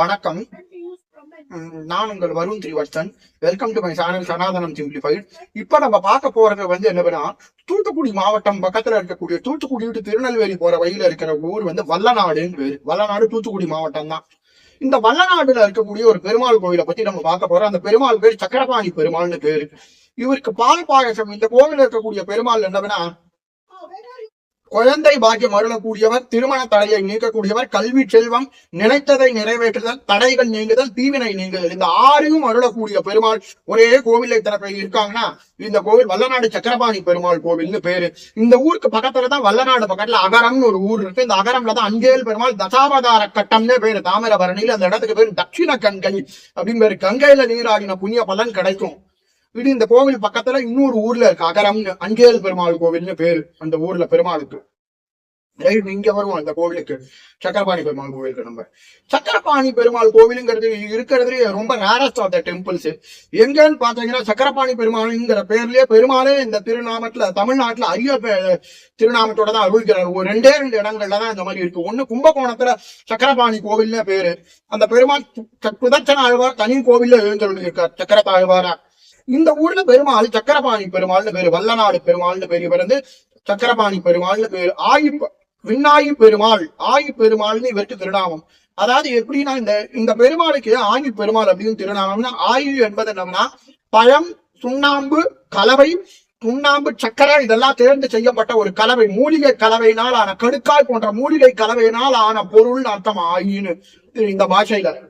வணக்கம். நான் உங்கள் Varun Thrivardhan welcome to my channel Sanatanam simplified இப்ப நம்ம பார்க்க போறது வந்து என்னன்னா தூத்துக்குடி மாவட்டம் பக்கத்துல இருக்கக்கூடிய தூத்துக்குடி விட்டு திருநெல்வேலி போற வழியில இருக்கிற ஊர் வந்து வல்லநாடுன்னு பேரு. வல்லநாடு தூத்துக்குடி மாவட்டம் தான். இந்த வல்லநாடுல இருக்கக்கூடிய ஒரு பெருமாள் கோயிலை பத்தி நம்ம பார்க்க போறோம். அந்த பெருமாள் பேர் சக்கரபாணி பெருமாள்னு பேரு. இவருக்கு பால் பாயசம். இந்த கோவில்ல இருக்கக்கூடிய பெருமாள் என்னதுன்னா குழந்தை பாக்கியம் அருளக்கூடியவர் திருமண தடையை நீக்கக்கூடியவர் கல்வி செல்வம் நினைத்ததை நிறைவேற்றுதல் தடைகள் நீங்குதல் தீவினை நீங்குதல். இந்த ஆறையும் அருளக்கூடிய பெருமாள் ஒரே கோவிலை தரப்பில் இருக்காங்கன்னா இந்த கோவில் வல்லநாடு சக்கரபாணி பெருமாள் கோவில்னு பேரு. இந்த ஊருக்கு பக்கத்துல தான் வல்லநாடு பக்கத்துல அகரம்னு ஒரு ஊர் இருக்கு. இந்த அகரம்ல தான் அஞ்சேல் பெருமாள் தசாவதார கட்டம்னே பேரு. தாமிரபரணியில் அந்த இடத்துக்கு பேரு தட்சிண கங்கை அப்படின்னு பேரு. கங்கையில நீராடின புண்ணிய பலன் கிடைக்கும். இது இந்த கோவில் பக்கத்துல இன்னொரு ஊர்ல இருக்கு. அகரம் அஞ்சேல் பெருமாள் கோவில்னு பேரு. அந்த ஊர்ல பெருமாளுக்கு. ரைட் இங்க வருவோம் இந்த கோவிலுக்கு. சக்கரபாணி பெருமாள் கோவிலுக்கு நம்ம. சக்கரபாணி பெருமாள் கோவிலுங்கிறது இருக்கிறதுலேயே ரொம்ப ரேரஸ்ட் ஆஃப் த டெம்பிள்ஸ் எங்கன்னு பாத்தீங்கன்னா சக்கரபாணி பெருமாளுங்கிற பேர்லயே பெருமாளே இந்த திருநாமத்துல தமிழ்நாட்டுல அரிய பே- திருநாமத்தோட தான் அருள்கிறார். ஒரு ரெண்டே ரெண்டு இடங்கள்ல தான் இந்த மாதிரி இருக்கு. ஒண்ணு கும்பகோணத்துல சக்கரபாணி கோவில்ல பேரு. அந்த பெருமாள் புதச்சன ஆழ்வார் தனி கோவில்ல எழுந்தருள் இருக்கார் சக்கரத்தாழ்வாரா? இந்த ஊர்ல பெருமாள் சக்கரபாணி பெருமாள்னு பேரு வல்லநாடு பெருமாள்னு பேரு பிறந்து சக்கரபாணி பெருமாள்னு பேரு. ஆயு விண்ணாயி பெருமாள் ஆயு பெருமாள்னு இவருக்கு திருநாமம். அதாவது எப்படின்னா இந்த இந்த பெருமாளுக்கு ஆயு பெருமாள் அப்படின்னு திருநாமம்னா ஆயு என்பது என்னன்னா பழம் சுண்ணாம்பு கலவை சுண்ணாம்பு சக்கரை இதெல்லாம் தேர்ந்து செய்யப்பட்ட ஒரு கலவை. மூலிகை கலவையினால் ஆன கடுக்காய் போன்ற மூலிகை கலவையினால் ஆன பொருள் அர்த்தம் ஆயின்னு. இந்த பாஷையில.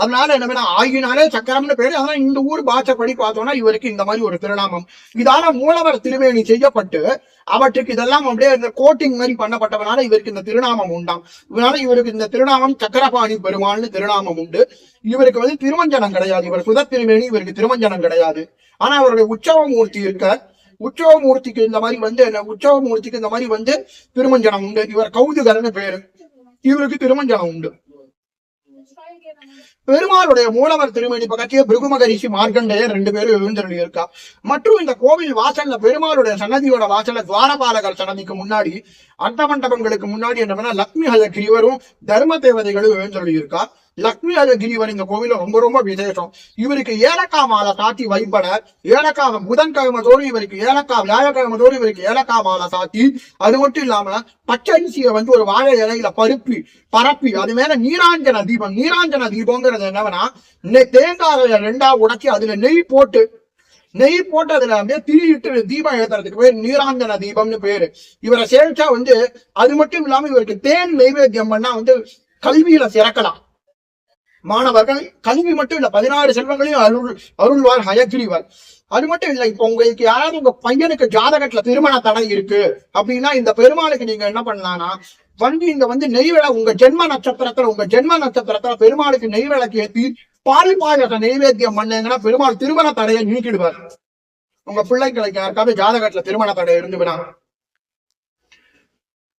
அதனால என்ன ஆயினாலே சக்கரம்னு பேரு. ஆனா இந்த ஊர் பாச்சப்படி பார்த்தோம்னா இவருக்கு இந்த மாதிரி ஒரு திருநாமம். இதால மூலவர் திருவேணி செய்யப்பட்டு அவற்றுக்கு இதெல்லாம் அப்படியே இந்த கோட்டிங் மாதிரி பண்ணப்பட்டவனால இவருக்கு இந்த திருநாமம் உண்டாம். இதனால இவருக்கு இந்த திருநாமம் சக்கரபாணி பெருமாள்னு திருநாமம் உண்டு. இவருக்கு வந்து திருமஞ்சனம் கிடையாது. இவர் சுத திருவேணி இவருக்கு திருமஞ்சனம் கிடையாது. ஆனா அவருடைய உற்சவ மூர்த்தி இருக்க உற்சவ மூர்த்திக்கு இந்த மாதிரி வந்து என்ன உற்சவ மூர்த்திக்கு இந்த மாதிரி வந்து திருமஞ்சனம் உண்டு. இவர் கௌதுகர்னு பேரு. இவருக்கு திருமஞ்சனம் உண்டு. பெருமாளுடைய மூலவர் திருமணி பக்கத்திலே பிருகுமகரிஷி மார்க்கண்டேயர் ரெண்டு பேரும் எழுந்தருளி இருக்கா. மற்றும் இந்த கோவில் வாசல்ல பெருமாளுடைய சன்னதியோட வாசல்ல துவாரபாலகர் சன்னதிக்கு முன்னாடி அர்த்த மண்டபங்களுக்கு முன்னாடி என்ன பண்ணா லக்ஷ்மி ஹலகிரிவரும் தர்ம தேவதைகளும் எழுந்தருளி இருக்கா. லக்ஷ்மி ஹதகிரிவர் இந்த கோவில ரொம்ப ரொம்ப விசேஷம். இவருக்கு ஏலக்காய் மாலை சாத்தி வைப்பட ஏலக்காய் புதன்கிழமை தோறும் இவருக்கு ஏலக்காய் வியாழக்கிழமை தோறும் இவருக்கு ஏலக்காய் மாலை சாத்தி அது மட்டும் இல்லாம பச்சை அரிசியை வந்து ஒரு வாழை இலையில பருப்பி பரப்பி அது மேல நீராஞ்சன தீபம் நீராஞ்சன தீபங்கிறது என்னவென்னா என்னவனா தேங்காய் ரெண்டா உடச்சி அதுல நெய் போட்டு நெய் போட்டு அதுல அப்படியே திரியிட்டு தீபம் ஏத்துறதுக்கு பேர் நீராஞ்சன தீபம்னு பேரு. இவரை சேர்த்தா வந்து அது மட்டும் இல்லாம இவருக்கு தேன் நைவேத்தியம் பண்ணா வந்து கல்வியில சிறக்கலாம். மாணவர்கள் கல்வி மட்டும் இல்ல பதினாறு செல்வங்களையும் அருள் அருள்வார் ஹயக்கிரிவர் அது மட்டும் இல்ல இப்ப உங்களுக்கு யாராவது உங்க பையனுக்கு ஜாதகத்துல திருமண தடை இருக்கு அப்படின்னா இந்த பெருமாளுக்கு நீங்க என்ன பண்ணலாம்னா வந்து இங்க வந்து நெய்வேலை உங்க ஜென்ம நட்சத்திரத்துல உங்க ஜென்ம நட்சத்திரத்துல பெருமாளுக்கு நெய்வேலைக்கு ஏத்தி பால் பாயச நெய்வேத்தியம் பண்ணீங்கன்னா பெருமாள் திருமண தடையை நீக்கிடுவார். உங்க பிள்ளைகளுக்கு யாருக்காவது ஜாதகத்துல திருமண தடை இருந்துவினா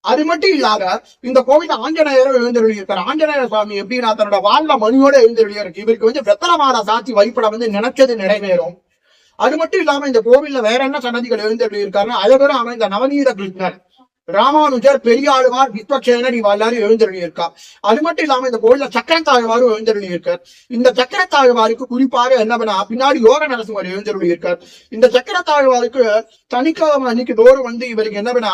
அது மட்டும் இல்லாத இந்த கோவில ஆஞ்சநேயரும் எழுந்தருளி ஆஞ்சநேயர் சுவாமி எப்படின்னா தன்னோட வாழ்ல மணியோட எழுந்தருளி இவருக்கு வந்து வெத்தனமான சாத்தி வழிபட வந்து நினைச்சது நிறைவேறும். அது மட்டும் இல்லாம இந்த கோவில்ல வேற என்ன சன்னதிகள் எழுந்தருளி இருக்காருன்னா அழகரும் அவன் இந்த நவநீத கிருஷ்ணர். ராமானுஜர் பெரியாழ்வார் விஸ்வக்சேனர் இவ எல்லாரும் எழுந்தருளி அது மட்டும் இல்லாம இந்த கோவில்ல சக்கரத்தாழ்வாரும் எழுந்தருளியிருக்கார். இந்த சக்கரத்தாழ்வாருக்கு குறிப்பாக என்ன பண்ண பின்னாடி யோக நரசிம்மர் எழுந்தருளியிருக்கார். இந்த சக்கரத்தாழ்வாருக்கு தனிக்கிழமை அன்னைக்கு தோறும் வந்து இவருக்கு என்ன பண்ணா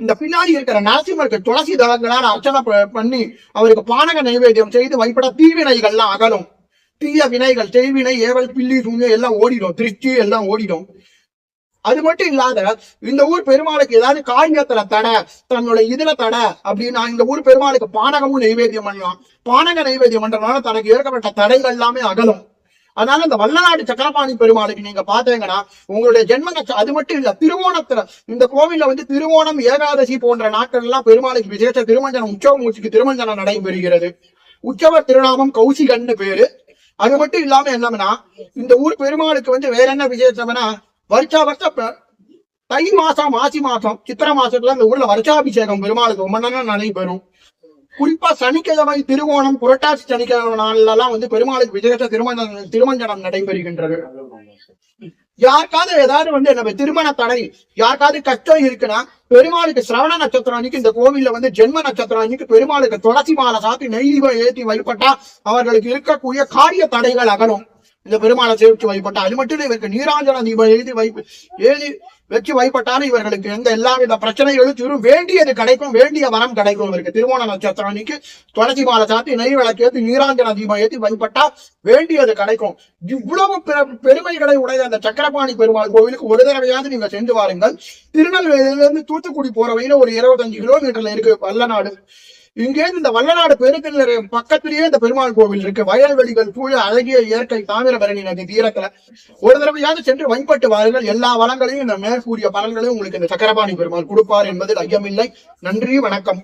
இந்த பின்னாடி இருக்கிற நரசிம்மருக்கு துளசி தளங்களான அர்ச்சனை பண்ணி அவருக்கு பானக நைவேத்தியம் செய்து வைப்பட தீவினைகள்லாம் அகலும். தீய வினைகள் செய்வினை ஏவல் பில்லி சூன்யம் எல்லாம் ஓடிடும். திருச்சி எல்லாம் ஓடிடும். அது மட்டும் இல்லாத இந்த ஊர் பெருமாளுக்கு ஏதாவது காரியத்துல தடை தன்னோட இதுல தடை அப்படின்னா இந்த ஊர் பெருமாளுக்கு பானகமும் நைவேத்தியம் பண்ணலாம். பானக நைவேத்தியம் பண்றதுனால தனக்கு ஏற்கப்பட்ட தடைகள் எல்லாமே அகலும். அதனால இந்த வல்லநாடு சக்கரபாணி பெருமாளுக்கு நீங்க பாத்தீங்கன்னா உங்களுடைய ஜென்ம நட்ச- அது மட்டும் இல்ல திருவோணத்துல இந்த கோவில்ல வந்து திருவோணம் ஏகாதசி போன்ற நாட்கள் எல்லாம் பெருமாளுக்கு விசேஷ திருமஞ்சனம் உற்சவ மூச்சுக்கு திருமஞ்சனம் நடைபெறுகிறது. உற்சவர் திருநாமம் கௌசிகன்னு பேரு. அது மட்டும் இல்லாம என்னம்னா இந்த ஊர் பெருமாளுக்கு வந்து வேற என்ன விசேஷம்னா வருஷா வருஷம் தை மாசம் மாசி மாசம் சித்திர மாசத்துல இந்த ஊர்ல வருஷாபிஷேகம் பெருமாளுக்கு ரொம்ப நல்லா நடைபெறும் குறிப்பா சனிக்கிழமை திருவோணம் புரட்டாசி சனிக்கிழமை நாள்ல எல்லாம் வந்து பெருமாளுக்கு விசேஷ திருமஞ்சனம் திருமஞ்சனம் நடைபெறுகின்றது. யாருக்காவது ஏதாவது வந்து நம்ம திருமண தடை யாருக்காவது கஷ்டம் இருக்குன்னா பெருமாளுக்கு சிரவண நட்சத்திரம் அன்னைக்கு இந்த கோவில்ல வந்து ஜென்ம நட்சத்திரம் அன்னைக்கு பெருமாளுக்கு துளசி மாலை சாத்தி நெய் ஏற்றி வழிபட்டா அவர்களுக்கு இருக்கக்கூடிய காரிய தடைகள் அகலும். இந்த பெருமாளை சேவிச்சு வழிபட்டால் அது மட்டும் இவருக்கு நீராஞ்சன தீபம் எழுதி வை எழுதி வச்சு வழிபட்டாலும் இவர்களுக்கு. எந்த எல்லா வித பிரச்சனைகளும் தீரும். வேண்டியது கிடைக்கும் வேண்டிய வரம் கிடைக்கும் இவருக்கு. திருமண நட்சத்திரம் அன்னைக்கு துளசி மாலை சாத்தி நெய் விளக்கு ஏற்றி நீராஞ்சன தீபம் ஏற்றி வழிபட்டா வேண்டியது கிடைக்கும். இவ்வளவு பெருமைகளை உடைய அந்த சக்கரபாணி பெருமாள் கோவிலுக்கு ஒரு தடவையாவது நீங்க சென்று வாருங்கள். திருநெல்வேலியில இருந்து தூத்துக்குடி போற வழியில ஒரு இருபத்தஞ்சு கிலோமீட்டர்ல இருக்கு வல்லநாடு. இங்கேருந்து இந்த வல்லநாடு பெருக்கிற பக்கத்திலேயே இந்த பெருமாள் கோவில் இருக்கு. வயல்வெளிகள் சூழ அழகிய இயற்கை தாமிரபரணி நதி தீரத்துல. ஒரு தடவையாவது சென்று வழிபட்டு வாருங்கள். எல்லா வளங்களையும் இந்த மேற்கூறிய பலன்களையும் உங்களுக்கு இந்த சக்கரபாணி பெருமாள் கொடுப்பார் என்பதில் ஐயமில்லை. நன்றி வணக்கம்.